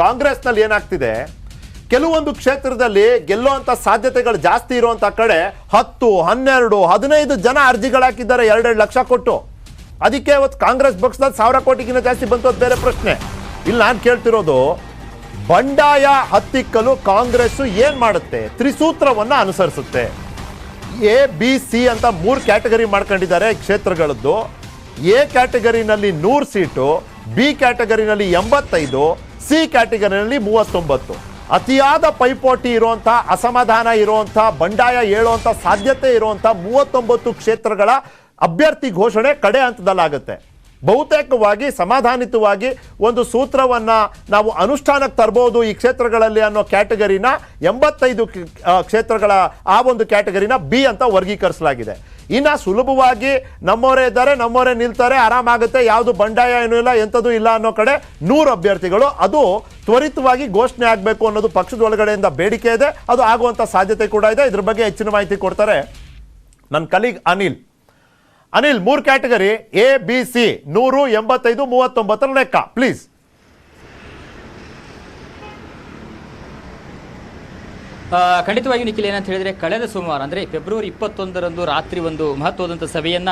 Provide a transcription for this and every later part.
ಕಾಂಗ್ರೆಸ್ನಲ್ಲಿ ಏನಾಗ್ತಿದೆ? ಕೆಲವೊಂದು ಕ್ಷೇತ್ರದಲ್ಲಿ ಗೆಲ್ಲುವಂಥ ಸಾಧ್ಯತೆಗಳು ಜಾಸ್ತಿ ಇರುವಂತ ಕಡೆ ಹತ್ತು, ಹನ್ನೆರಡು, ಹದಿನೈದು ಜನ ಅರ್ಜಿಗಳಾಕಿದ್ದಾರೆ, ಎರಡೆರಡು ಲಕ್ಷ ಕೊಟ್ಟು. ಅದಕ್ಕೆ ಇವತ್ತು ಕಾಂಗ್ರೆಸ್ ಪಕ್ಷದಲ್ಲಿ ಸಾವಿರ ಕೋಟಿಗಿಂತ ಜಾಸ್ತಿ ಬಂತು ಬೇರೆ ಪ್ರಶ್ನೆ. ಇಲ್ಲಿ ನಾನು ಕೇಳ್ತಿರೋದು, ಬಂಡಾಯ ಹತ್ತಿಕ್ಕಲು ಕಾಂಗ್ರೆಸ್ ಏನು ಮಾಡುತ್ತೆ? ತ್ರಿಸೂತ್ರವನ್ನ ಅನುಸರಿಸುತ್ತೆ. ಎ, ಬಿ, ಸಿ ಅಂತ ಮೂರು ಕ್ಯಾಟಗರಿ ಮಾಡ್ಕೊಂಡಿದ್ದಾರೆ ಕ್ಷೇತ್ರಗಳದ್ದು. ಎ ಕ್ಯಾಟಗರಿನಲ್ಲಿ ನೂರು ಸೀಟು, ಬಿ ಕ್ಯಾಟಗರಿನಲ್ಲಿ ಎಂಬತ್ತೈದು ಸಿ ಕ್ಯಾಟಗರಿನಲ್ಲಿ ಮೂವತ್ತೊಂಬತ್ತು. ಅತಿಯಾದ ಪೈಪೋಟಿ ಇರುವಂಥ, ಅಸಮಾಧಾನ ಇರುವಂಥ, ಬಂಡಾಯ ಹೇಳುವಂಥ ಸಾಧ್ಯತೆ ಇರುವಂಥ ಮೂವತ್ತೊಂಬತ್ತು ಕ್ಷೇತ್ರಗಳ ಅಭ್ಯರ್ಥಿ ಘೋಷಣೆ ಕಡೆ ಹಂತದಲ್ಲಾಗುತ್ತೆ. ಬಹುತೇಕವಾಗಿ ಸಮಾಧಾನಿತವಾಗಿ ಒಂದು ಸೂತ್ರವನ್ನು ನಾವು ಅನುಷ್ಠಾನಕ್ಕೆ ತರ್ಬೋದು ಈ ಕ್ಷೇತ್ರಗಳಲ್ಲಿ ಅನ್ನೋ ಕ್ಯಾಟಗರಿನ ಎಂಬತ್ತೈದು ಕ್ಷೇತ್ರಗಳ ಆ ಒಂದು ಕ್ಯಾಟಗರಿನ ಬಿ ಅಂತ ವರ್ಗೀಕರಿಸಲಾಗಿದೆ. ಇನ್ನು ಸುಲಭವಾಗಿ ನಮ್ಮವರೇ ಇದ್ದಾರೆ, ನಮ್ಮವರೇ ನಿಲ್ತಾರೆ, ಆರಾಮಾಗುತ್ತೆ, ಯಾವುದು ಬಂಡಾಯ ಏನೂ ಇಲ್ಲ, ಎಂಥದ್ದು ಇಲ್ಲ ಅನ್ನೋ ಕಡೆ ನೂರು ಅಭ್ಯರ್ಥಿಗಳು. ಅದು ತ್ವರಿತವಾಗಿ ಘೋಷಣೆ ಆಗಬೇಕು ಅನ್ನೋದು ಪಕ್ಷದ ಒಳಗಡೆಯಿಂದ ಬೇಡಿಕೆ ಇದೆ. ಅದು ಆಗುವಂಥ ಸಾಧ್ಯತೆ ಕೂಡ ಇದೆ. ಇದ್ರ ಬಗ್ಗೆ ಹೆಚ್ಚಿನ ಮಾಹಿತಿ ಕೊಡ್ತಾರೆ ನನ್ನ ಕಲೀಗ್ ಅನಿಲ್. ಅನಿಲ್, ಮೂರ್ ಕ್ಯಾಟಗರಿ ಎ ಬಿ ಸಿ ನೂರು, ಎಂಬತ್ತೈದು, ಮೂವತ್ತೊಂಬತ್ತರ ಲೆಕ್ಕ. ಪ್ಲೀಸ್ ಖಂಡಿತವಾಗಿ ನಿಖಿಲ್, ಏನಂತ ಹೇಳಿದ್ರೆ, ಕಳೆದ ಸೋಮವಾರ, ಅಂದ್ರೆ ಫೆಬ್ರವರಿ ಇಪ್ಪತ್ತೊಂದರಂದು ರಾತ್ರಿ ಒಂದು ಮಹತ್ವದಂತ ಸಭೆಯನ್ನ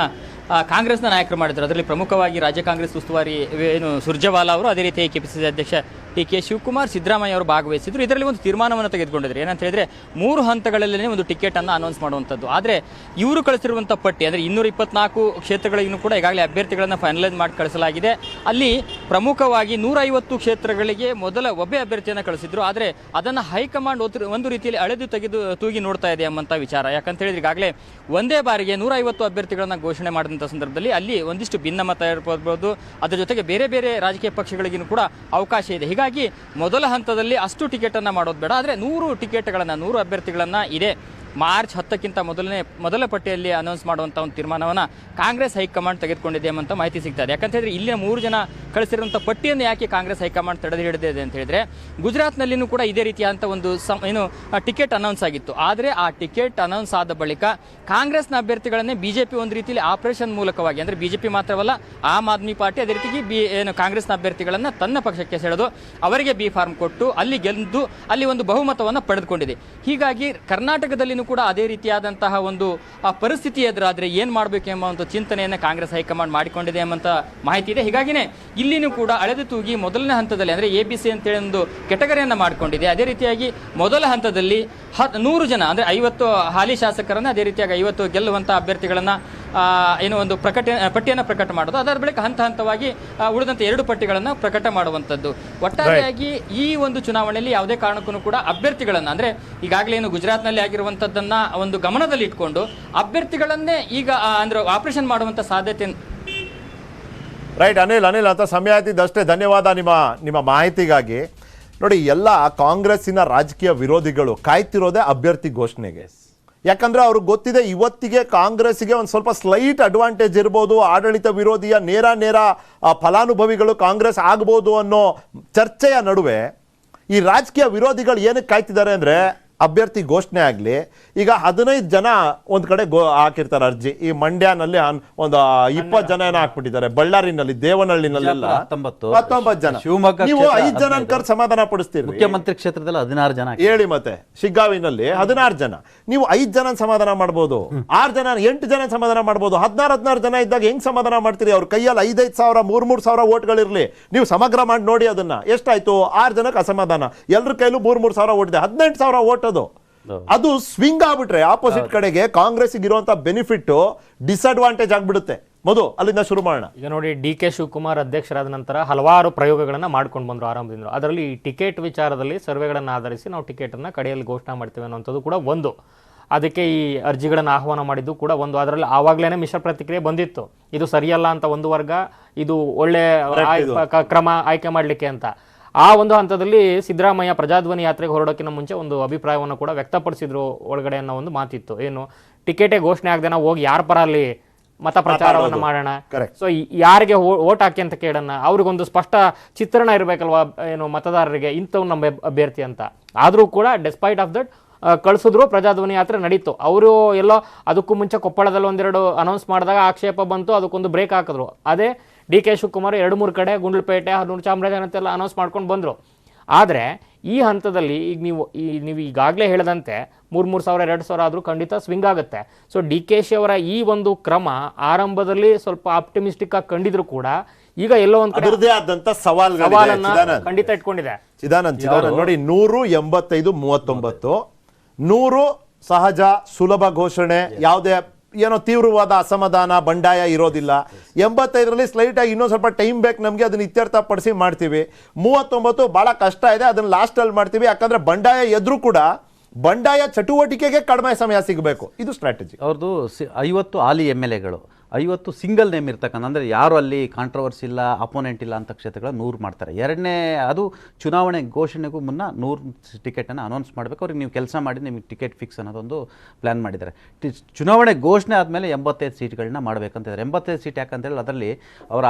ಕಾಂಗ್ರೆಸ್ನ ನಾಯಕರು ಮಾಡಿದ್ರು. ಅದರಲ್ಲಿ ಪ್ರಮುಖವಾಗಿ ರಾಜ್ಯ ಕಾಂಗ್ರೆಸ್ ಉಸ್ತುವಾರಿ ಏನು ಸುರ್ಜೇವಾಲಾ ಅವರು, ಅದೇ ರೀತಿ ಕೆಪಿಸಿಸಿ ಅಧ್ಯಕ್ಷ ಡಿ ಕೆ ಶಿವಕುಮಾರ್, ಸಿದ್ದರಾಮಯ್ಯ ಅವರು ಭಾಗವಹಿಸಿದ್ರು. ಇದರಲ್ಲಿ ಒಂದು ತೀರ್ಮಾನವನ್ನು ತೆಗೆದುಕೊಂಡಿದ್ರು. ಏನಂತ ಹೇಳಿದ್ರೆ, ಮೂರು ಹಂತಗಳಲ್ಲೇ ಒಂದು ಟಿಕೆಟ್ ಅನ್ನು ಅನೌನ್ಸ್ ಮಾಡುವಂಥದ್ದು. ಆದರೆ, ಇವರು ಕಳಿಸಿರುವಂಥ ಪಟ್ಟಿ, ಅಂದರೆ ಇನ್ನೂರ ಇಪ್ಪತ್ನಾಲ್ಕು ಕ್ಷೇತ್ರಗಳಿಗೂ ಕೂಡ ಈಗಾಗಲೇ ಅಭ್ಯರ್ಥಿಗಳನ್ನು ಫೈನಲೈಸ್ ಮಾಡಿ ಕಳಿಸಲಾಗಿದೆ. ಅಲ್ಲಿ ಪ್ರಮುಖವಾಗಿ ನೂರೈವತ್ತು ಕ್ಷೇತ್ರಗಳಿಗೆ ಮೊದಲ ಒಬ್ಬೇ ಅಭ್ಯರ್ಥಿಯನ್ನು ಕಳಿಸಿದ್ರು. ಆದರೆ, ಅದನ್ನು ಹೈಕಮಾಂಡ್ ಒಂದು ರೀತಿಯಲ್ಲಿ ಅಳೆದು ತೆಗೆದು ತೂಗಿ ನೋಡ್ತಾ ಇದೆ ಎಂಬಂಥ ವಿಚಾರ. ಯಾಕಂತ ಹೇಳಿದ್ರೆ, ಈಗಾಗಲೇ ಒಂದೇ ಬಾರಿಗೆ ನೂರೈವತ್ತು ಅಭ್ಯರ್ಥಿಗಳನ್ನು ಘೋಷಣೆ ಮಾಡಿದಂಥ ಸಂದರ್ಭದಲ್ಲಿ ಅಲ್ಲಿ ಒಂದಿಷ್ಟು ಭಿನ್ನಮತ ಇರ್ಬೋದು ಅದರ ಜೊತೆಗೆ ಬೇರೆ ಬೇರೆ ರಾಜಕೀಯ ಪಕ್ಷಗಳಿಗೂ ಕೂಡ ಅವಕಾಶ ಇದೆ. ಹೀಗಾಗಿ ಮೊದಲ ಹಂತದಲ್ಲಿ ಅಷ್ಟು ಟಿಕೆಟನ್ನು ಮಾಡೋದು ಬೇಡ. ಆದರೆ ನೂರು ಟಿಕೆಟ್ಗಳನ್ನು, ನೂರು ಅಭ್ಯರ್ಥಿಗಳನ್ನು ಇದೆ. ಮಾರ್ಚ್ ಹತ್ತಕ್ಕಿಂತ ಮೊದಲನೇ, ಮೊದಲ ಪಟ್ಟಿಯಲ್ಲಿ ಅನೌನ್ಸ್ ಮಾಡುವಂಥ ಒಂದು ತೀರ್ಮಾನವನ್ನು ಕಾಂಗ್ರೆಸ್ ಹೈಕಮಾಂಡ್ ತೆಗೆದುಕೊಂಡಿದೆ ಎಂಬಂತ ಮಾಹಿತಿ ಸಿಗ್ತದೆ. ಯಾಕಂತ ಹೇಳಿದ್ರೆ ಇಲ್ಲಿನ ಮೂರು ಜನ ಕಳಿಸಿರುವಂಥ ಪಟ್ಟಿಯನ್ನು ಯಾಕೆ ಕಾಂಗ್ರೆಸ್ ಹೈಕಮಾಂಡ್ ತಡೆದು ಹಿಡಿದಿದೆ ಅಂತ ಹೇಳಿದ್ರೆ, ಗುಜರಾತ್ನಲ್ಲಿನೂ ಕೂಡ ಇದೇ ರೀತಿಯಾದಂಥ ಒಂದು ಏನು ಟಿಕೆಟ್ ಅನೌನ್ಸ್ ಆಗಿತ್ತು. ಆದರೆ ಆ ಟಿಕೆಟ್ ಅನೌನ್ಸ್ ಆದ ಬಳಿಕ ಕಾಂಗ್ರೆಸ್ನ ಅಭ್ಯರ್ಥಿಗಳನ್ನೇ ಬಿಜೆಪಿ ಒಂದು ರೀತಿಯಲ್ಲಿ ಆಪರೇಷನ್ ಮೂಲಕವಾಗಿ, ಅಂದರೆ ಬಿಜೆಪಿ ಮಾತ್ರವಲ್ಲ, ಆಮ್ ಆದ್ಮಿ ಪಾರ್ಟಿ ಅದೇ ರೀತಿಗೆ ಬಿ, ಏನು, ಕಾಂಗ್ರೆಸ್ನ ಅಭ್ಯರ್ಥಿಗಳನ್ನು ತನ್ನ ಪಕ್ಷಕ್ಕೆ ಸೆಳೆದು ಅವರಿಗೆ ಬಿ ಫಾರ್ಮ್ ಕೊಟ್ಟು ಅಲ್ಲಿ ಗೆದ್ದು ಅಲ್ಲಿ ಒಂದು ಬಹುಮತವನ್ನು ಪಡೆದುಕೊಂಡಿದೆ. ಹೀಗಾಗಿ ಕರ್ನಾಟಕದಲ್ಲಿನೂ ಕೂಡ ಅದೇ ರೀತಿಯಾದಂತಹ ಒಂದು, ಆ ಪರಿಸ್ಥಿತಿ ಎದುರಾದರೆ ಏನು ಮಾಡಬೇಕು ಎಂಬ ಒಂದು ಚಿಂತನೆಯನ್ನು ಕಾಂಗ್ರೆಸ್ ಹೈಕಮಾಂಡ್ ಮಾಡಿಕೊಂಡಿದೆ ಎಂಬಂಥ ಮಾಹಿತಿ ಇದೆ. ಹೀಗಾಗಿನೇ ಇಲ್ಲಿನೂ ಕೂಡ ಅಳೆದು ತೂಗಿ ಮೊದಲನೇ ಹಂತದಲ್ಲಿ ಅಂದರೆ ಎ ಬಿ ಸಿ ಅಂತೇಳಿ ಒಂದು ಕೆಟಗರಿಯನ್ನು ಮಾಡಿಕೊಂಡಿದೆ. ಅದೇ ರೀತಿಯಾಗಿ ಮೊದಲ ಹಂತದಲ್ಲಿ ಹತ್ ನೂರು ಜನ ಅಂದರೆ ಐವತ್ತು ಹಾಲಿ ಶಾಸಕರನ್ನು, ಅದೇ ರೀತಿಯಾಗಿ ಐವತ್ತು ಗೆಲ್ಲುವಂಥ ಅಭ್ಯರ್ಥಿಗಳನ್ನು ಏನು ಒಂದು ಪ್ರಕಟ ಪಟ್ಟಿಯನ್ನು ಪ್ರಕಟ ಮಾಡೋದು. ಅದರ ಬಳಿಕ ಹಂತ ಹಂತವಾಗಿ ಉಳಿದಂತ ಎರಡು ಪಟ್ಟಿಗಳನ್ನು ಪ್ರಕಟ ಮಾಡುವಂಥದ್ದು. ಒಟ್ಟಾರೆಯಾಗಿ ಈ ಒಂದು ಚುನಾವಣೆಯಲ್ಲಿ ಯಾವುದೇ ಕಾರಣಕ್ಕೂ ಕೂಡ ಅಭ್ಯರ್ಥಿಗಳನ್ನು, ಅಂದರೆ ಈಗಾಗಲೇ ಏನು ಗುಜರಾತ್ನಲ್ಲಿ ಆಗಿರುವಂಥದ್ದನ್ನು ಒಂದು ಗಮನದಲ್ಲಿ ಇಟ್ಕೊಂಡು ಅಭ್ಯರ್ಥಿಗಳನ್ನೇ ಈಗ ಅಂದರೆ ಆಪರೇಷನ್ ಮಾಡುವಂಥ ಸಾಧ್ಯತೆ ರೈಟ್, ಅನಿಲ್ ಅನಿಲ್, ಅಂತ ಸಮಯ ಆಯ್ತಿದ್ದಷ್ಟೇ. ಧನ್ಯವಾದ ನಿಮ್ಮ ನಿಮ್ಮ ಮಾಹಿತಿಗಾಗಿ. ನೋಡಿ, ಎಲ್ಲ ಕಾಂಗ್ರೆಸ್ಸಿನ ರಾಜಕೀಯ ವಿರೋಧಿಗಳು ಕಾಯ್ತಿರೋದೇ ಅಭ್ಯರ್ಥಿ ಘೋಷಣೆಗೆ. ಯಾಕಂದ್ರೆ ಅವ್ರಿಗೆ ಗೊತ್ತಿದೆ ಇವತ್ತಿಗೆ ಕಾಂಗ್ರೆಸ್ಗೆ ಒಂದು ಸ್ವಲ್ಪ ಸ್ಲೈಟ್ ಅಡ್ವಾಂಟೇಜ್ ಇರ್ಬೋದು, ಆಡಳಿತ ವಿರೋಧಿಯ ನೇರ ನೇರ ಫಲಾನುಭವಿಗಳು ಕಾಂಗ್ರೆಸ್ ಆಗ್ಬೋದು ಅನ್ನೋ ಚರ್ಚೆಯ ನಡುವೆ ಈ ರಾಜಕೀಯ ವಿರೋಧಿಗಳು ಏನಕ್ಕೆ ಕಾಯ್ತಿದ್ದಾರೆ ಅಂದ್ರೆ ಅಭ್ಯರ್ಥಿ ಘೋಷಣೆ ಆಗಲಿ ಈಗ ಹದಿನೈದು ಜನ ಒಂದು ಕಡೆ ಗೋ ಹಾಕಿರ್ತಾರೆ ಅರ್ಜಿ. ಈ ಮಂಡ್ಯನಲ್ಲಿ ಒಂದು ಇಪ್ಪತ್ತು ಜನ ಏನೋ ಹಾಕ್ಬಿಟ್ಟಿದ್ದಾರೆ? ಬಳ್ಳಾರಿನಲ್ಲಿ ದೇವನಹಳ್ಳಿನಲ್ಲೆಲ್ಲ ಹತ್ತೊಂಬತ್ತು. ಜನ. ಶಿವಮೊಗ್ಗ ನೀವು ಐದು ಜನ. ಕರ್ ಸಮಾಧಾನ ಪಡಿಸ್ತೀರಿ. ಮುಖ್ಯಮಂತ್ರಿ ಕ್ಷೇತ್ರದಲ್ಲಿ ಹದಿನಾರು ಜನ. ಹೇಳಿ ಮತ್ತೆ. ಶಿಗ್ಗಾವಿನಲ್ಲಿ ಹದಿನಾರು ಜನ. ನೀವು ಐದು ಜನ ಸಮಾಧಾನ ಮಾಡ್ಬೋದು. ಆರು ಜನ ಎಂಟು ಜನ ಸಮಾಧಾನ ಮಾಡ್ಬೋದು. ಹದಿನಾರು ಹದಿನಾರು ಜನ ಇದ್ದಾಗ ಹೆಂಗ್ ಸಮಾಧಾನ ಮಾಡ್ತೀರಿ? ಅವ್ರ ಕೈಯಲ್ಲಿ ಐದೈದು ಸಾವಿರ ಮೂರ್ ಮೂರ್ ಸಾವಿರ ಓಟ್ಗಳಿರ್ಲಿ. ನೀವು ಸಮಗ್ರ ಮಾಡಿ ನೋಡಿ ಅದನ್ನ. ಎಷ್ಟಾಯ್ತು? ಆರು ಜನಕ್ಕೆ ಅಸಮಾಧಾನ. ಎಲ್ಲರ ಕೈಲೂ ಮೂರ್ ಮೂರ್ ಸಾವಿರ ಓಟ್ ಇದೆ ಹದಿನೆಂಟು ಸಾವಿರ ಓಟ್ ಅದು ಅದು ಸ್ವಿಂಗ್ ಆಗ್ಬಿಟ್ರೆ ಆಪೋಸಿಟ್ ಕಡೆಗೆ ಕಾಂಗ್ರೆಸ್ ಇರುವಂತ ಬೆನಿಫಿಟ್ ಡಿಸ್ಅಡ್ವಾಂಟೇಜ್ ಆಗ್ಬಿಡುತ್ತೆ. ಮೊದಲು ಅಲ್ಲಿಂದ ಶುರು ಮಾಡೋಣ. ಈಗ ನೋಡಿ ಡಿ ಕೆ ಶಿವಕುಮಾರ್ ಅಧ್ಯಕ್ಷರಾದ ನಂತರ ಹಲವಾರು ಪ್ರಯೋಗಗಳನ್ನು ಮಾಡ್ಕೊಂಡು ಬಂದರು ಆರಂಭದಿಂದ ಅದರಲ್ಲಿ ಈ ಟಿಕೆಟ್ ವಿಚಾರದಲ್ಲಿ ಸರ್ವೆಗಳನ್ನು ಆಧರಿಸಿ ನಾವು ಟಿಕೆಟನ್ನು ಕಡೆಯಲ್ಲಿ ಘೋಷಣೆ ಮಾಡ್ತೇವೆ ಅನ್ನೋಂಥದ್ದು ಕೂಡ ಒಂದು. ಅದಕ್ಕೆ ಈ ಅರ್ಜಿಗಳನ್ನು ಆಹ್ವಾನ ಮಾಡಿದ್ದು ಕೂಡ ಒಂದು. ಅದರಲ್ಲಿ ಆವಾಗಲೇ ಮಿಶ್ರ ಪ್ರತಿಕ್ರಿಯೆ ಬಂದಿತ್ತು. ಇದು ಸರಿಯಲ್ಲ ಅಂತ ಒಂದು ವರ್ಗ ಇದು ಒಳ್ಳೆ ಕ್ರಮ ಆಯ್ಕೆ ಮಾಡಲಿಕ್ಕೆ ಅಂತ. ಆ ಒಂದು ಹಂತದಲ್ಲಿ ಸಿದ್ದರಾಮಯ್ಯ ಪ್ರಜಾಧ್ವನಿ ಯಾತ್ರೆಗೆ ಹೊರಡೋಕ್ಕಿಂತ ಮುಂಚೆ ಒಂದು ಅಭಿಪ್ರಾಯವನ್ನು ಕೂಡ ವ್ಯಕ್ತಪಡಿಸಿದ್ರು ಒಳಗಡೆ ಅನ್ನೋ ಒಂದು ಮಾತಿತ್ತು. ಏನು ಟಿಕೆಟೇ ಘೋಷಣೆ ಆಗದೆ ಹೋಗಿ ಯಾರ ಪರ ಅಲ್ಲಿ ಮತ ಪ್ರಚಾರವನ್ನು ಮಾಡೋಣ ಸೊ ಯಾರಿಗೆ ಓಟ್ ಹಾಕಿ ಅಂತ ಕೇಳೋಣ? ಅವ್ರಿಗೊಂದು ಸ್ಪಷ್ಟ ಚಿತ್ರಣ ಇರಬೇಕಲ್ವಾ ಏನು ಮತದಾರರಿಗೆ? ಇಂಥವ್ ನಮ್ಮ ಅಭ್- ಅಭ್ಯರ್ಥಿ ಅಂತ. ಆದರೂ ಕೂಡ ಡೆಸ್ಪೈಟ್ ಆಫ್ ದಟ್ ಕಳಿಸಿದ್ರು ಪ್ರಜಾಧ್ವನಿ ಯಾತ್ರೆ ನಡೀತು. ಅವರು ಎಲ್ಲೋ ಅದಕ್ಕೂ ಮುಂಚೆ ಕೊಪ್ಪಳದಲ್ಲಿ ಒಂದೆರಡು ಅನೌನ್ಸ್ ಮಾಡಿದಾಗ ಆಕ್ಷೇಪ ಬಂತು ಅದಕ್ಕೊಂದು ಬ್ರೇಕ್ ಹಾಕಿದ್ರು. ಅದೇ ಡಿ ಕೆ ಶಿವಕುಮಾರ್ ಎರಡು ಮೂರು ಕಡೆ ಗುಂಡ್ಲುಪೇಟೆ ಹನೂರು ಚಾಮರಾಜನಗರ ಅಂತೆಲ್ಲ ಅನೌನ್ಸ್ ಮಾಡ್ಕೊಂಡು ಬಂದರು. ಆದರೆ ಈ ಹಂತದಲ್ಲಿ ಈಗ ನೀವು ಈ ನೀವು ಈಗಾಗಲೇ ಹೇಳಿದಂತೆ ಮೂರು ಮೂರು ಸಾವಿರ ಎರಡು ಸಾವಿರ ಆದರೂ ಖಂಡಿತ ಸ್ವಿಂಗ್ ಆಗುತ್ತೆ. ಸೊ ಡಿ ಕೆ ಶಿ ಅವರ ಈ ಒಂದು ಕ್ರಮ ಆರಂಭದಲ್ಲಿ ಸ್ವಲ್ಪ ಆಪ್ಟಿಮಿಸ್ಟಿಕ್ ಆಗಿ ಕಂಡಿದ್ರು ಕೂಡ ಈಗ ಎಲ್ಲೋ ಒಂದು ಅದರದೇ ಆದಂತ ಸವಾಲನ್ನ ಖಂಡಿತ ಇಟ್ಕೊಂಡಿದೆ. ಚಿದಾನಂದ್ ಚಿದಾನಂದ್. ನೋಡಿ ನೂರು ಎಂಬತ್ತೈದು ಮೂವತ್ತೊಂಬತ್ತು. ನೂರು ಸಹಜ ಸುಲಭ ಘೋಷಣೆ ಯಾವುದೇ ಏನೋ ತೀವ್ರವಾದ ಅಸಮಾಧಾನ, ಬಂಡಾಯ ಇರೋದಿಲ್ಲ. ಎಂಬತ್ತೈದರಲ್ಲಿ ಸ್ಲೈಟ್ ಆಗಿ ಇನ್ನೊಂದು ಸ್ವಲ್ಪ ಟೈಮ್ ಬೇಕು ನಮಗೆ ಅದನ್ನ ಇತ್ಯರ್ಥ ಪಡಿಸಿ ಮಾಡ್ತೀವಿ. ಮೂವತ್ತೊಂಬತ್ತು ಭಾಳ ಕಷ್ಟ ಇದೆ, ಅದನ್ನ ಲಾಸ್ಟ್ ಅಲ್ಲಿ ಮಾಡ್ತೀವಿ. ಯಾಕಂದ್ರೆ ಬಂಡಾಯ ಎದ್ರು ಕೂಡ ಬಂಡಾಯ ಚಟುವಟಿಕೆಗೆ ಕಡಿಮೆ ಸಮಯ ಸಿಗಬೇಕು. ಇದು ಸ್ಟ್ರಾಟಜಿ ಅವ್ರದ್ದು ಐವತ್ತು ಹಾಲಿ ಎಂ ಎಲ್ ಎಗಳು. ಐವತ್ತು ಸಿಂಗಲ್ ನೇಮ್ ಇರ್ತಕ್ಕಂಥ ಅಂದರೆ ಯಾರು ಅಲ್ಲಿ ಕಾಂಟ್ರವರ್ಸಿ ಇಲ್ಲ ಅಪೋನೆಂಟ್ ಇಲ್ಲ ಅಂತ ಕ್ಷೇತ್ರಗಳ ನೂರು ಮಾಡ್ತಾರೆ. ಎರಡನೇ ಅದು ಚುನಾವಣೆ ಘೋಷಣೆಗೂ ಮುನ್ನ ನೂರು ಟಿಕೆಟನ್ನು ಅನೌನ್ಸ್ ಮಾಡಬೇಕು. ಅವ್ರಿಗೆ ನೀವು ಕೆಲಸ ಮಾಡಿ ನಿಮಗೆ ಟಿಕೆಟ್ ಫಿಕ್ಸ್ ಅನ್ನೋದೊಂದು ಪ್ಲ್ಯಾನ್ ಮಾಡಿದ್ದಾರೆ. ಟಿ- ಚುನಾವಣೆ ಘೋಷಣೆ ಆದಮೇಲೆ ಎಂಬತ್ತೈದು ಸೀಟ್ಗಳನ್ನ ಮಾಡಬೇಕಂತಿದ್ದಾರೆ ಎಂಬತ್ತೈದು ಸೀಟ್ ಯಾಕಂತೇಳಿ ಅದರಲ್ಲಿ ಅವರ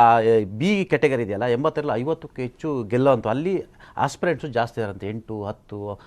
ಬಿ ಕೆಟಗರಿ ಇದೆಯಲ್ಲ ಎಂಬತ್ತರಲ್ಲಿ ಐವತ್ತಕ್ಕೂ ಹೆಚ್ಚು ಗೆಲ್ಲೋವಂಥ ಅಲ್ಲಿ ಆಸ್ಪಿರೆಂಟ್ಸು ಜಾಸ್ತಿ ಇದಾರಂತೆ ಎಂಟು ಹತ್ತು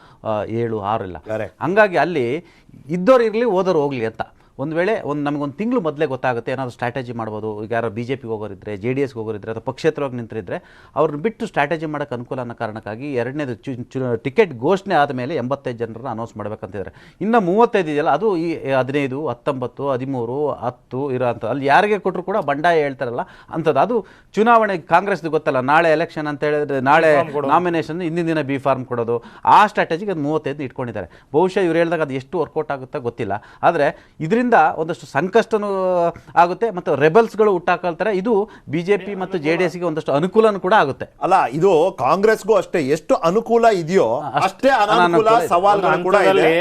ಏಳು ಆರು ಇಲ್ಲ. ಹಾಗಾಗಿ ಹಂಗಾಗಿ ಅಲ್ಲಿ ಇದ್ದವ್ರು ಇರಲಿ ಓದೋರು ಹೋಗಲಿ ಅಂತ. ಒಂದು ವೇಳೆ ಒಂದು ನಮಗೊಂದು ತಿಂಗಳು ಮೊದಲೇ ಗೊತ್ತಾಗುತ್ತೆ ಏನಾದರೂ ಸ್ಟ್ರಾಟಜಿ ಮಾಡ್ಬೋದು ಈಗ ಯಾರೋ ಬಿ ಜೆ ಪಿಗೆ ಹೋಗೋರಿದ್ರೆ ಜೆ ಡಿ ಎಸ್ಗೆ ಹೋಗೋರಿದ್ರೆ ಅಥವಾ ಪಕ್ಷೇತರವಾಗಿ ನಿಂತಿದ್ರೆ ಅವ್ರನ್ನ ಬಿಟ್ಟು ಸ್ಟ್ರಾಟಜಿ ಮಾಡೋಕ್ಕೆ ಅನುಕೂಲ ಅನ್ನೋ ಕಾರಣಕ್ಕಾಗಿ ಎರಡನೇದು ಚು ಚು ಟಿಕೆಟ್ ಘೋಷಣೆ ಆದಮೇಲೆ ಎಂಬತ್ತೈದು ಜನರನ್ನು ಅನೌನ್ಸ್ ಮಾಡ್ಬೇಕಂತಿದ್ದಾರೆ. ಇನ್ನು ಮೂವತ್ತೈದು ಇದೆಯಲ್ಲ ಅದು ಈ ಹದಿನೈದು ಹತ್ತೊಂಬತ್ತು ಹದಿಮೂರು ಹತ್ತು ಇರೋ ಅಂಥದ್ದು ಅಲ್ಲಿ ಯಾರಿಗೆ ಕೊಟ್ಟರು ಕೂಡ ಬಂಡಾಯ ಹೇಳ್ತಾರಲ್ಲ ಅಂಥದ್ದು. ಅದು ಚುನಾವಣೆ ಕಾಂಗ್ರೆಸ್ದು ಗೊತ್ತಲ್ಲ ನಾಳೆ ಎಲೆಕ್ಷನ್ ಅಂತ ಹೇಳಿದ್ರೆ ನಾಳೆ ನಾಮಿನೇಷನ್ ಹಿಂದಿನ ದಿನ ಬಿ ಫಾರ್ಮ್ ಕೊಡೋದು. ಆ ಸ್ಟ್ರಾಟಜಿಗೆ ಅದು ಮೂವತ್ತೈದು ಇಟ್ಕೊಂಡಿದ್ದಾರೆ. ಬಹುಶಃ ಇವ್ರು ಹೇಳಿದಾಗ ಅದು ಎಷ್ಟು ವರ್ಕೌಟ್ ಆಗುತ್ತೋ ಗೊತ್ತಿಲ್ಲ. ಆದರೆ ಇದರಿಂದ ಒಂದಷ್ಟು ಸಂಕಷ್ಟನೂ ಆಗುತ್ತೆ ಮತ್ತು ರೆಬಲ್ಸ್ಗಳು ಹುಟ್ಟಾಕೊಳ್ತಾರೆ ಇದು ಬಿ ಜೆ ಪಿ ಮತ್ತು ಜೆ ಡಿ ಎಸ್ಗೆ ಒಂದಷ್ಟು ಅನುಕೂಲನೂ ಕೂಡ ಆಗುತ್ತೆ. ಅಲ್ಲ ಇದು ಕಾಂಗ್ರೆಸ್ಗೂ ಅಷ್ಟೇ. ಎಷ್ಟು ಅನುಕೂಲ ಇದೆಯೋ ಅಷ್ಟೇ ಅನಾನುಕೂಲ ಸವಾಲುಗಳು ಕೂಡ ಇದೆ.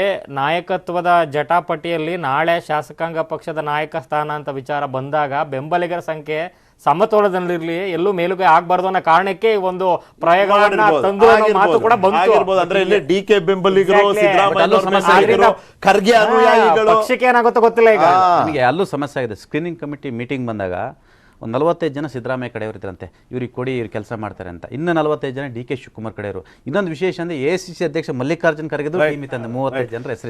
ನಾಯಕತ್ವದ ಜಟಾಪಟಿಯಲ್ಲಿ ನಾಳೆ ಶಾಸಕಾಂಗ ಪಕ್ಷದ ನಾಯಕ ಸ್ಥಾನ ಅಂತ ವಿಚಾರ ಬಂದಾಗ ಬೆಂಬಲಿಗರ ಸಂಖ್ಯೆ ಸಮತೋಲನದಲ್ಲಿರ್ಲಿ ಎಲ್ಲೂ ಮೇಲುಗೈ ಆಗ್ಬಾರ್ದು ಅನ್ನೋ ಕಾರಣಕ್ಕೆ ಈ ಒಂದು ಪ್ರಯೋಗವನ್ನ. ತಂದು ಅನ್ನೋ ಮಾತು ಕೂಡ ಬಂತು. ಆಗಿರ್ಬೋದು. ಅಂದ್ರೆ ಇಲ್ಲಿ ಡಿ ಕೆ ಬೆಂಬಲಿಗರು Exactly. ಸಿದ್ದರಾಮಯ್ಯ ಅವ್ರ ಸಮಸ್ಯೆ ಬೆಂಬಲಿಗರು, ಖರ್ಗೆ ಅನುಯಾಯಿಗಳು. ಪಕ್ಷಕ್ಕೆ ಏನಾಗುತ್ತೋ ಗೊತ್ತಿಲ್ಲ ಈಗ. ನಿಮಗೆ ಅಲ್ಲೂ ಸಮಸ್ಯೆ ಆಗಿದೆ. ಸ್ಕ್ರೀನಿಂಗ್ ಕಮಿಟಿ ಮೀಟಿಂಗ್ ಬಂದಾಗ ಒಂದು ನಲವತ್ತೈದು ಜನ ಸಿದ್ದರಾಮಯ್ಯ ಕಡೆಯವರು ಇದ್ರಂತೆ ಇವ್ರಿಗೆ ಕೊಡಿ ಇವ್ರು ಕೆಲಸ ಮಾಡ್ತಾರೆ ಅಂತ. ಇನ್ನು ನಲವತ್ತೈದು ಜನ ಡಿ ಕೆ ಶಿವಕುಮಾರ್ ಕಡೆಯವರು. ಇನ್ನೊಂದು ವಿಶೇಷ ಅಂದ್ರೆ ಎ ಸಿ ಸಿ ಅಧ್ಯಕ್ಷ ಮಲ್ಲಿಕಾರ್ಜುನ್ ಖರ್ಗೆದು ಟೀಮ್ ಇತ್ತಂತೆ. ಮೂವತ್ತೈದು ಜನರ ಹೆಸರು